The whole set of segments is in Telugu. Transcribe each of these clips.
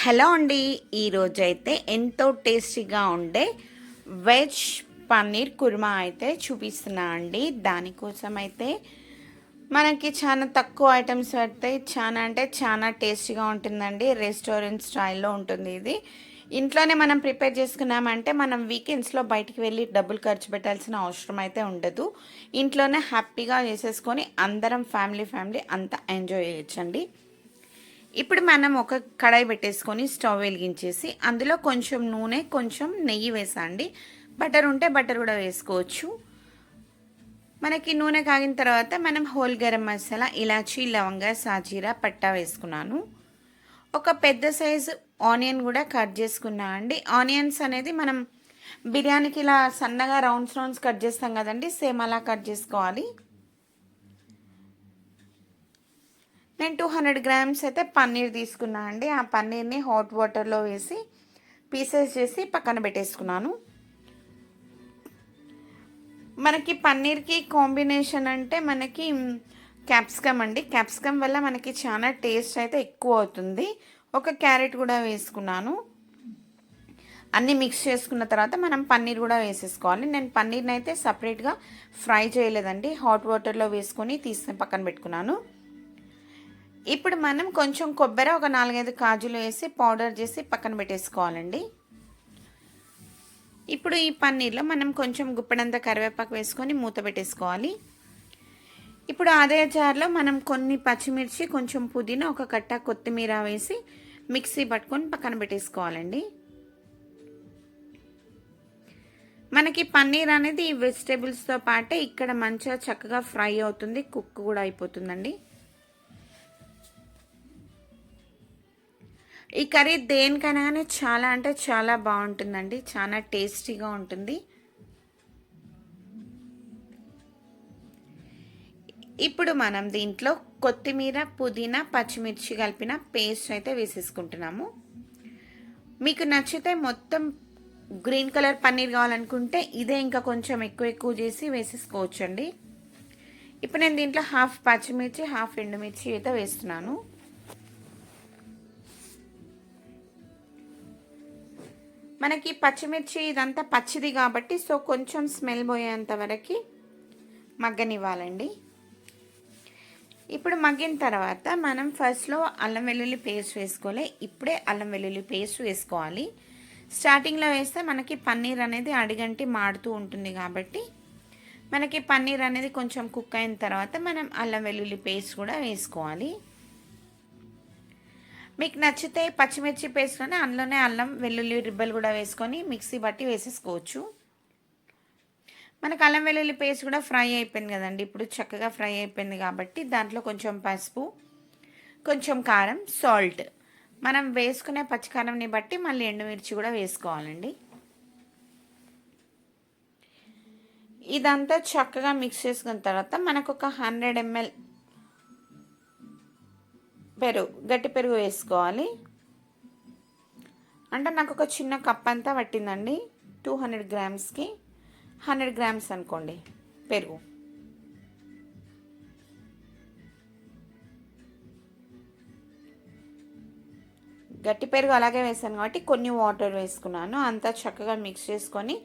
హలో అండి. ఈరోజు అయితే ఎంతో టేస్టీగా ఉండే వెజ్ పన్నీర్ కుర్మా అయితే చూపిస్తున్నా అండి. దానికోసం అయితే మనకి చాలా తక్కువ ఐటమ్స్ పడితే చాలా అంటే చాలా టేస్టీగా ఉంటుందండి. రెస్టారెంట్ స్టైల్లో ఉంటుంది ఇది. ఇంట్లోనే మనం ప్రిపేర్ చేసుకున్నామంటే మనం వీకెండ్స్లో బయటికి వెళ్ళి డబ్బులు ఖర్చు పెట్టాల్సిన అవసరం అయితే ఉండదు. ఇంట్లోనే హ్యాపీగా చేసేసుకొని అందరం ఫ్యామిలీ ఫ్యామిలీ అంతా ఎంజాయ్ చేయొచ్చండి. ఇప్పుడు మనం ఒక కడాయి పెట్టేసుకొని స్టవ్ వెలిగించేసి అందులో కొంచెం నూనె కొంచెం నెయ్యి వేసండి. బటర్ ఉంటే బటర్ కూడా వేసుకోవచ్చు. మనకి నూనె కాగిన తర్వాత మనం హోల్ గరం మసాలా ఇలాచీ లవంగ సాజీరా పట్టా వేసుకున్నాను. ఒక పెద్ద సైజు ఆనియన్ కూడా కట్ చేసుకున్నా అండి. ఆనియన్స్ అనేది మనం బిర్యానీకి ఇలా సన్నగా రౌండ్స్ రౌండ్స్ కట్ చేస్తాం కదండి సేమ్ అలా కట్ చేసుకోవాలి. నేను టూ హండ్రెడ్ గ్రామ్స్ అయితే పన్నీర్ తీసుకున్నా అండి. ఆ పన్నీర్ని హాట్ వాటర్లో వేసి పీసెస్ చేసి పక్కన పెట్టేసుకున్నాను. మనకి పన్నీర్కి కాంబినేషన్ అంటే మనకి క్యాప్సికమ్ అండి. క్యాప్సికమ్ వల్ల మనకి చాలా టేస్ట్ అయితే ఎక్కువ అవుతుంది. ఒక క్యారెట్ కూడా వేసుకున్నాను. అన్నీ మిక్స్ చేసుకున్న తర్వాత మనం పన్నీర్ కూడా వేసేసుకోవాలి. నేను పన్నీర్ని అయితే సపరేట్గా ఫ్రై చేయలేదండి. హాట్ వాటర్లో వేసుకొని తీసి పక్కన పెట్టుకున్నాను. ఇప్పుడు మనం కొంచెం కొబ్బరి ఒక నాలుగైదు కాజులు వేసి పౌడర్ చేసి పక్కన పెట్టేసుకోవాలండి. ఇప్పుడు ఈ పన్నీర్లో మనం కొంచెం గుప్పెడంత కరివేపాకు వేసుకొని మూత పెట్టేసుకోవాలి. ఇప్పుడు అదే జార్లో మనం కొన్ని పచ్చిమిర్చి కొంచెం పుదీనా ఒక కట్ట కొత్తిమీర వేసి మిక్సీ పట్టుకొని పక్కన పెట్టేసుకోవాలండి. మనకి పన్నీర్ అనేది ఈ వెజిటేబుల్స్తో పాటే ఇక్కడ మంచిగా చక్కగా ఫ్రై అవుతుంది కుక్ కూడా అయిపోతుందండి. ఈ కర్రీ దేనికైనా కానీ చాలా అంటే చాలా బాగుంటుందండి. చాలా టేస్టీగా ఉంటుంది. ఇప్పుడు మనం దీంట్లో కొత్తిమీర పుదీనా పచ్చిమిర్చి కలిపిన పేస్ట్ అయితే వేసేసుకుంటున్నాము. మీకు నచ్చితే మొత్తం గ్రీన్ కలర్ పన్నీర్ కావాలనుకుంటే ఇదే ఇంకా కొంచెం ఎక్కువ ఎక్కువ చేసి వేసేసుకోవచ్చండి. ఇప్పుడు నేను దీంట్లో హాఫ్ పచ్చిమిర్చి హాఫ్ ఎండుమిర్చి అయితే వేస్తున్నాను. మనకి పచ్చిమిర్చి ఇదంతా పచ్చిది కాబట్టి సో కొంచెం స్మెల్ పోయేంత వరకు మగ్గనివ్వాలండి. ఇప్పుడు మగ్గిన తర్వాత మనం ఫస్ట్లో అల్లం వెల్లుల్లి పేస్ట్ వేసుకోవాలి. ఇప్పుడే అల్లం వెల్లుల్లి పేస్ట్ వేసుకోవాలి. స్టార్టింగ్లో వేస్తే మనకి పన్నీర్ అనేది అడిగంటి మాడుతూ ఉంటుంది కాబట్టి మనకి పన్నీర్ అనేది కొంచెం కుక్ అయిన తర్వాత మనం అల్లం వెల్లుల్లి పేస్ట్ కూడా వేసుకోవాలి. మీకు నచ్చితే పచ్చిమిర్చి పేస్ట్లోనే అందులోనే అల్లం వెల్లుల్లి రిబ్బలు కూడా వేసుకొని మిక్సీ బట్టి వేసేసుకోవచ్చు. మనకు అల్లం వెల్లుల్లి పేస్ట్ కూడా ఫ్రై అయిపోయింది కదండి. ఇప్పుడు చక్కగా ఫ్రై అయిపోయింది కాబట్టి దాంట్లో కొంచెం పసుపు కొంచెం కారం సాల్ట్. మనం వేసుకునే పచ్చికారంని బట్టి మళ్ళీ ఎండుమిర్చి కూడా వేసుకోవాలండి. ఇదంతా చక్కగా మిక్స్ చేసుకున్న తర్వాత మనకు ఒక హండ్రెడ్ ఎంఎల్ పెరుగు గట్టి పెరుగు వేసుకోవాలి. అంటే నాకు ఒక చిన్న కప్ అంతా పట్టిందండి. టూ హండ్రెడ్ గ్రామ్స్కి. హండ్రెడ్ గ్రామ్స్ అనుకోండి పెరుగు. గట్టి పెరుగు అలాగే వేసాను కాబట్టి కొన్ని వాటర్ వేసుకున్నాను. అంతా చక్కగా మిక్స్ చేసుకొని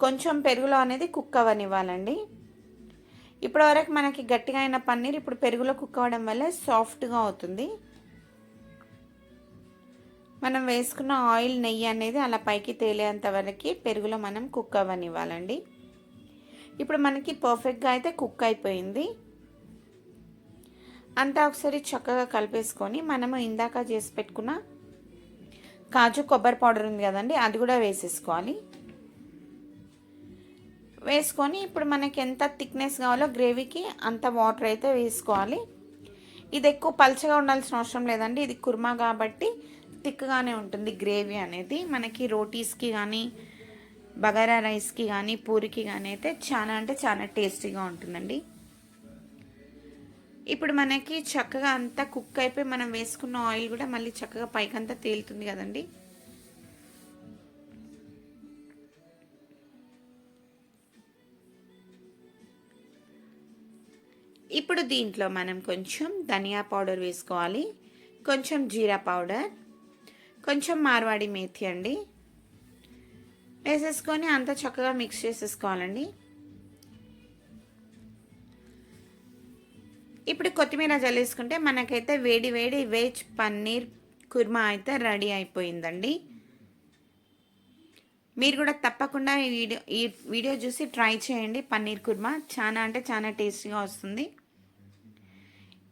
కొంచెం పెరుగులో అనేది కుక్ అవ్వనివ్వాలండి. ఇప్పటివరకు మనకి గట్టిగా అయిన పన్నీర్ ఇప్పుడు పెరుగులో కుక్ అవ్వడం వల్ల సాఫ్ట్గా అవుతుంది. మనం వేసుకున్న ఆయిల్ నెయ్యి అనేది అలా పైకి తేలేంత వరకు పెరుగులో మనం కుక్ అవ్వనివ్వాలండి. ఇప్పుడు మనకి పర్ఫెక్ట్గా అయితే కుక్ అయిపోయింది. అంతా ఒకసారి చక్కగా కలిపేసుకొని మనము ఇందాక చేసి పెట్టుకున్న కాజు కొబ్బరి పౌడర్ ఉంది కదండి అది కూడా వేసేసుకోవాలి. వేసుకొని ఇప్పుడు మనకి ఎంత థిక్నెస్ కావాలో గ్రేవీకి అంత వాటర్ అయితే వేసుకోవాలి. ఇది ఎక్కువ పల్చగా ఉండాల్సిన అవసరం లేదండి. ఇది కుర్మా కాబట్టి థిక్గానే ఉంటుంది గ్రేవీ అనేది. మనకి రోటీస్కి కానీ బగారా రైస్కి కానీ పూరికి కానీ అయితే చాలా అంటే చాలా టేస్టీగా ఉంటుందండి. ఇప్పుడు మనకి చక్కగా అంతా కుక్ అయిపోయి మనం వేసుకున్న ఆయిల్ కూడా మళ్ళీ చక్కగా పైకంతా తేలుతుంది కదండి. ఇప్పుడు దీంట్లో మనం కొంచెం ధనియా పౌడర్ వేసుకోవాలి. కొంచెం జీరా పౌడర్. కొంచెం మార్వాడి మేథి అండి. వేసేసుకొని అంతా చక్కగా మిక్స్ చేసేసుకోవాలండి. ఇప్పుడు కొత్తిమీర జల్లేసుకుంటే మనకైతే వేడి వేడి వెజ్ పన్నీర్ కుర్మా అయితే రెడీ అయిపోయిందండి. మీరు కూడా తప్పకుండా ఈ వీడియో ఈ వీడియో చూసి ట్రై చేయండి. పన్నీర్ కుర్మా చాలా అంటే చాలా టేస్టీగా వస్తుంది.